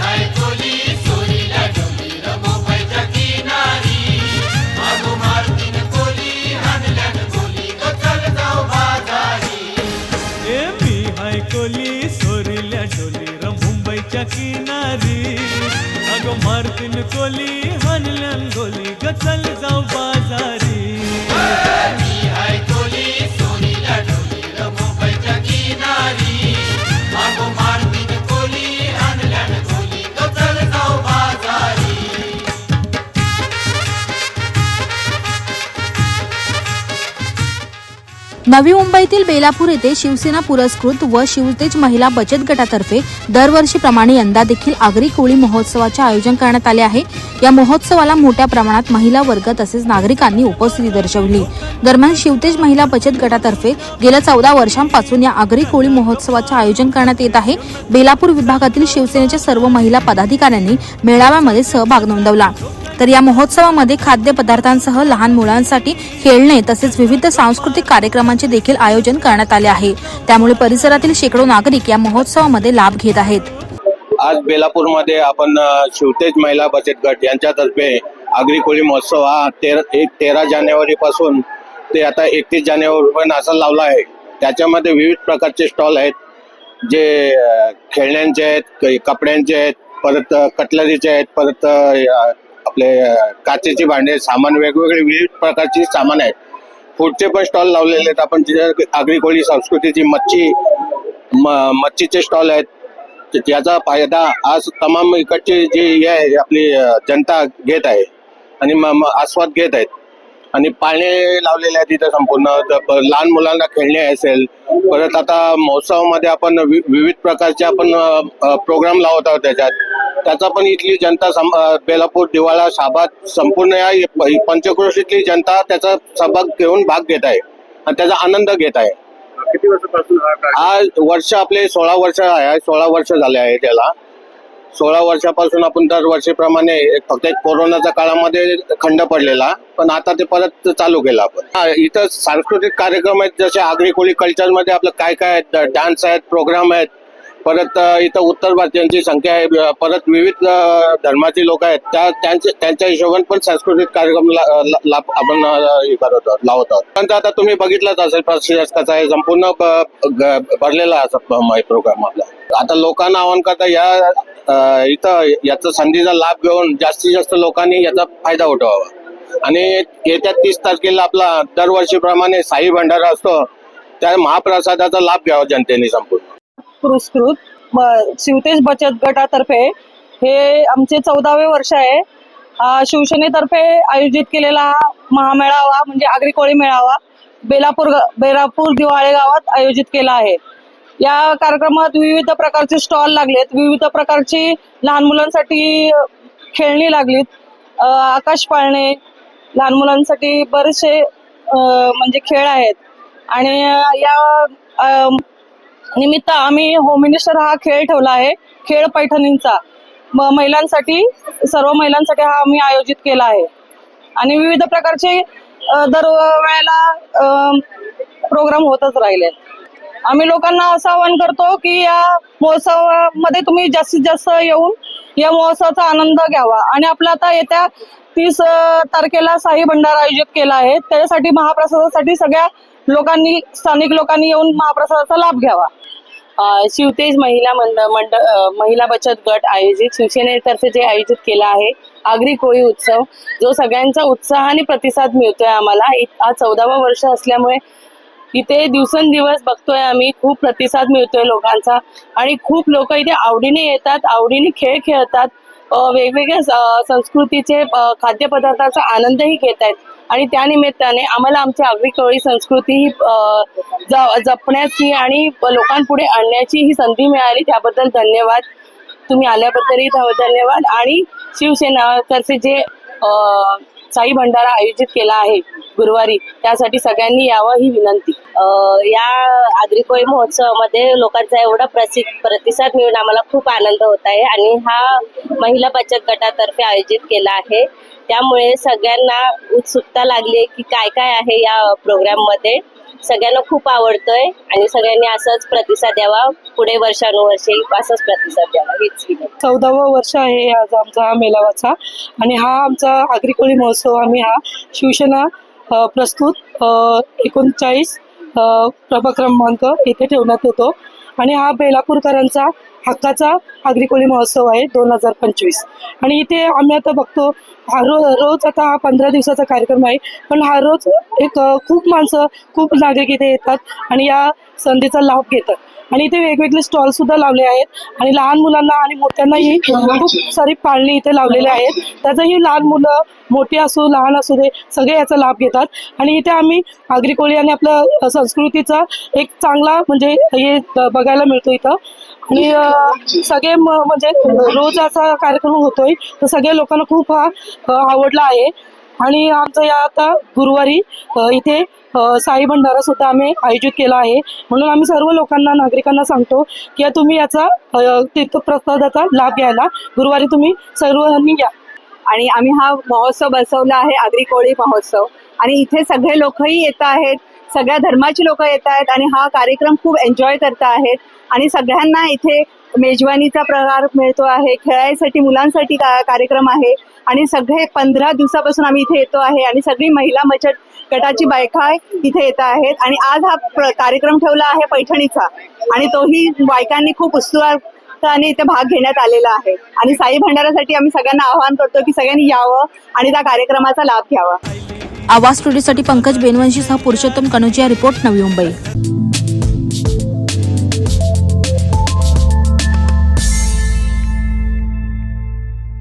हाय कोली सोरिल्या डोली र मुंबईच्या किनारी. अगं मारतीन कोली हानल्यान गोली ग चल जाऊ बाजारी. ए मी कोली सोरिल्या डोली र मुंबईच्या किनारी. मारतीन कोली हानल्यान गोली गचल जाऊ बाजारी. नवी मुंबईतील बेलापूर येथे शिवसेना पुरस्कृत व शिवतेज महिला बचत गटातर्फे दरवर्षीप्रमाणे यंदा देखील आगरी कोळी महोत्सवाचे आयोजन करण्यात आले आहे. या महोत्सवाला मोठ्या प्रमाणात महिला वर्ग तसेच नागरिकांनी उपस्थिती दर्शवली. दरम्यान शिवतेज महिला बचत गटातर्फे गेल्या चौदा वर्षांपासून या आगरी कोळी महोत्सवाचे आयोजन करण्यात येत आहे. बेलापूर विभागातील शिवसेनेच्या सर्व महिला पदाधिकाऱ्यांनी मेळाव्यामध्ये सहभाग नोंदवला. तर या महोत्सवामध्ये खाद्यपदार्थांसह लहान मुलांसाठी खेळणे तसेच विविध सांस्कृतिक कार्यक्रमांचे देखील आयोजन करण्यात आले आहे. त्यामुळे परिसरातील शेकडो नागरिक या महोत्सवामध्ये लाभ घेत आहेत. आज बेलापूरमध्ये आपण शिवतेज महिला बचत गट यांच्यातर्फे आगरी कोळी महोत्सव हा तेरा एक तेरा जानेवारी पासून ते आता एकतीस जानेवारीपर्यंत असा लावला आहे. त्याच्यामध्ये विविध प्रकारचे स्टॉल आहेत जे खेळण्यांचे आहेत कपड्यांचे आहेत परत कटलरीचे आहेत परत आपले काचेची भांडे सामान वेगवेगळे विविध प्रकारची सामान आहेत. फूडचे पण स्टॉल लावलेले आहेत. आपण तिथे आगरी कोळी संस्कृतीची मच्छी म- मच्छीचे स्टॉल आहेत. त्याचा फायदा आज तमाम इकडची जी हे आहे आपली जनता घेत आहे आणि म- आस्वाद घेत आहेत. आणि पाळणे लावलेले आहेत तिथे संपूर्ण. लहान मुलांना खेळणे असेल. परत आता महोत्सवामध्ये आपण विविध प्रकारचे आपण प्रोग्राम लावत आहोत त्याच्यात. त्याचा पण इथली जनता बेलापूर दिवाळा शाबाद संपूर्ण या पंचक्रोशीतली जनता त्याचा सहभाग घेऊन भाग घेत आहे. आणि त्याचा आनंद घेत आहे. किती वर्षापासून हा वर्ष आपले सोळा वर्ष आहे सोळा वर्ष झाले आहे त्याला. सोळा वर्षापासून आपण दरवर्षीप्रमाणे फक्त एक कोरोनाच्या काळामध्ये खंड पडलेला पण आता ते परत चालू केलं आपण. इथं सांस्कृतिक कार्यक्रम आहेत जसे आगरी कोळी कल्चरमध्ये आपलं काय काय आहेत डान्स आहेत प्रोग्राम आहेत परत इथं उत्तर भारतीयांची संख्या आहे परत विविध धर्माची लोक आहेत त्या त्यांच्या त्यांच्या हिशोबाने पण सांस्कृतिक कार्यक्रम ला- आपण हे करत आहोत लावत आहोत. पण आता तुम्ही बघितलंच असेल प्रशासकाचा हे आहे संपूर्ण भरलेला असं असा प्रोग्राम आपला. आता लोकांना आव्हान करता या इथं याचा संधीचा लाभ घेऊन जास्तीत जास्त लोकांनी याचा फायदा उठवावा. आणि येत्या तीस तारखेला आपला दरवर्षीप्रमाणे साई भंडारा असतो त्या महाप्रसादाचा लाभ घ्यावा जनतेने संपूर्ण. पुरस्कृत. शिवतेज बचत गटातर्फे हे आमचे चौदावे वर्ष आहे. शिवसेनेतर्फे आयोजित केलेला हा महामेळावा म्हणजे आगरी कोळी मेळावा बेलापूर बेलापूर दिवाळे गावात आयोजित केला आहे. या कार्यक्रमात विविध प्रकारचे स्टॉल लागलेत विविध प्रकारची लहान मुलांसाठी खेळणी लागलीत आकाश पाळणे लहान मुलांसाठी बरेचसे म्हणजे खेळ आहेत. आणि या निमित्त आम्ही होम मिनिस्टर हा खेळ ठेवला आहे खेळ पैठणींचा. म- महिलांसाठी सर्व महिलांसाठी हा आम्ही आयोजित केला आहे. आणि विविध प्रकारचे दर वेळेला प्रोग्राम होतच राहिले आम्ही लोकांना असं आवाहन करतो की या महोत्सवामध्ये तुम्ही जास्तीत जास्त येऊन या महोत्सवाचा आनंद घ्यावा. आणि आपला आता येत्या तीस तारखेला साई भंडारा आयोजित केला आहे. त्याच्यासाठी महाप्रसादासाठी सगळ्या लोकांनी स्थानिक लोकांनी येऊन महाप्रसादाचा लाभ घ्यावा. शिवतेज महिला मंडळ मंडळ महिला बचत गट आयोजित शिवसेनेतर्फे जे आयोजित केला आहे आगरी कोळी उत्सव जो सगळ्यांचा उत्साहाने प्रतिसाद मिळतोय आम्हाला. हा चौदावा वर्ष असल्यामुळे इथे दिवसेंदिवस बघतोय आम्ही. खूप प्रतिसाद मिळतोय लोकांचा. आणि खूप लोक इथे आवडीने येतात आवडीने खेळ खेळतात. वेगवेगळ्या संस्कृतीचे खाद्यपदार्थाचा आनंदही घेत आहेत. आणि त्यानिमित्ताने आम्हाला आमची आगळी कोळी संस्कृती ही ज- जपण्याची आणि लोकांपुढे आणण्याची ही संधी मिळाली. त्याबद्दल धन्यवाद. तुम्ही आल्याबद्दलही ध- धन्यवाद. आणि शिवसेनातर्फे जे साई भंडारा आयोजित केला आहे गुरुवारी. त्यासाठी सगळ्यांनी यावं ही विनंती. या आगरी महोत्सवामध्ये लोकांचा एवढा प्रसिद्ध प्रतिसाद मिळून आम्हाला खूप आनंद होत आहे आणि हा महिला बचत गटातर्फे आयोजित केला आहे. त्यामुळे सगळ्यांना उत्सुकता लागली आहे की काय काय आहे या प्रोग्राममध्ये सगळ्यांना खूप आवडतोय आणि सगळ्यांनी असंच प्रतिसाद द्यावा. पुढे वर्षानुवर्षे असंच प्रतिसाद द्यावा. हीच चौदावं वर्ष आहे आज आमचा हा मेळावाचा आणि हा आमचा आगरी महोत्सव आम्ही हा शिवसेना प्रस्तुत एकोणचाळीस प्रभाग क्रमांक येथे ठेवण्यात येतो आणि हा बेलापूरकरांचा हक्काचा आगरी महोत्सव आहे दोन हजार पंचवीस. आणि इथे आम्ही आता बघतो हा रो रोज आता हा पंधरा दिवसाचा कार्यक्रम आहे पण हा रोज एक खूप माणसं खूप नागरिक इथे येतात आणि या संधीचा लाभ घेतात. आणि इथे वेगवेगळे स्टॉल सुद्धा लावले आहेत. आणि लहान मुलांना आणि मोठ्यांनाही खूप सारी पाळणी इथे लावलेले आहेत. त्याचंही लहान मुलं मोठी असू लहान असू दे सगळे याचा लाभ घेतात. आणि इथे आम्ही आगरी कोळी आणि आपलं संस्कृतीचा एक चांगला म्हणजे हे बघायला मिळतो इथं. आणि सगळे म्हणजे रोज असा कार्यक्रम होतोय. तर सगळ्या लोकांना खूप हा आवडला आहे. आणि आमचं या आता गुरुवारी इथे साई भंडारा सुद्धा आम्ही आयोजित केला आहे. म्हणून आम्ही सर्व लोकांना नागरिकांना सांगतो की तुम्ही याचा तीर्थप्रसादाचा लाभ घ्यायला. गुरुवारी तुम्ही सर्वांनी या. आणि आम्ही हा महोत्सव बसवला आहे आगरी कोळी महोत्सव. आणि इथे सगळे लोकही येत आहेत सगळ्या धर्माची लोक येत आहेत आणि हा कार्यक्रम खूप एन्जॉय करत आहेत. आणि सगळ्यांना इथे मेजवानीचा प्रकार मिळतो आहे खेळायसाठी मुलांसाठी का कार्यक्रम आहे. आणि सगळे पंधरा दिवसापासून आम्ही इथे येतो आहे आणि सगळी महिला बचत गटाची बायका इथे येत आहेत. आणि आज हा कार्यक्रम ठेवला आहे पैठणीचा. आणि तोही बायकांनी खूप उत्सुकताने इथे भाग घेण्यात आलेला आहे. आणि साई भंडारासाठी आम्ही सगळ्यांना आवाहन करतो की सगळ्यांनी यावं आणि त्या कार्यक्रमाचा लाभ घ्यावा. आवाज स्टुडिओसाठी पंकज बेनवंशीसह पुरुषोत्तम कनोजिया रिपोर्ट नवी मुंबई.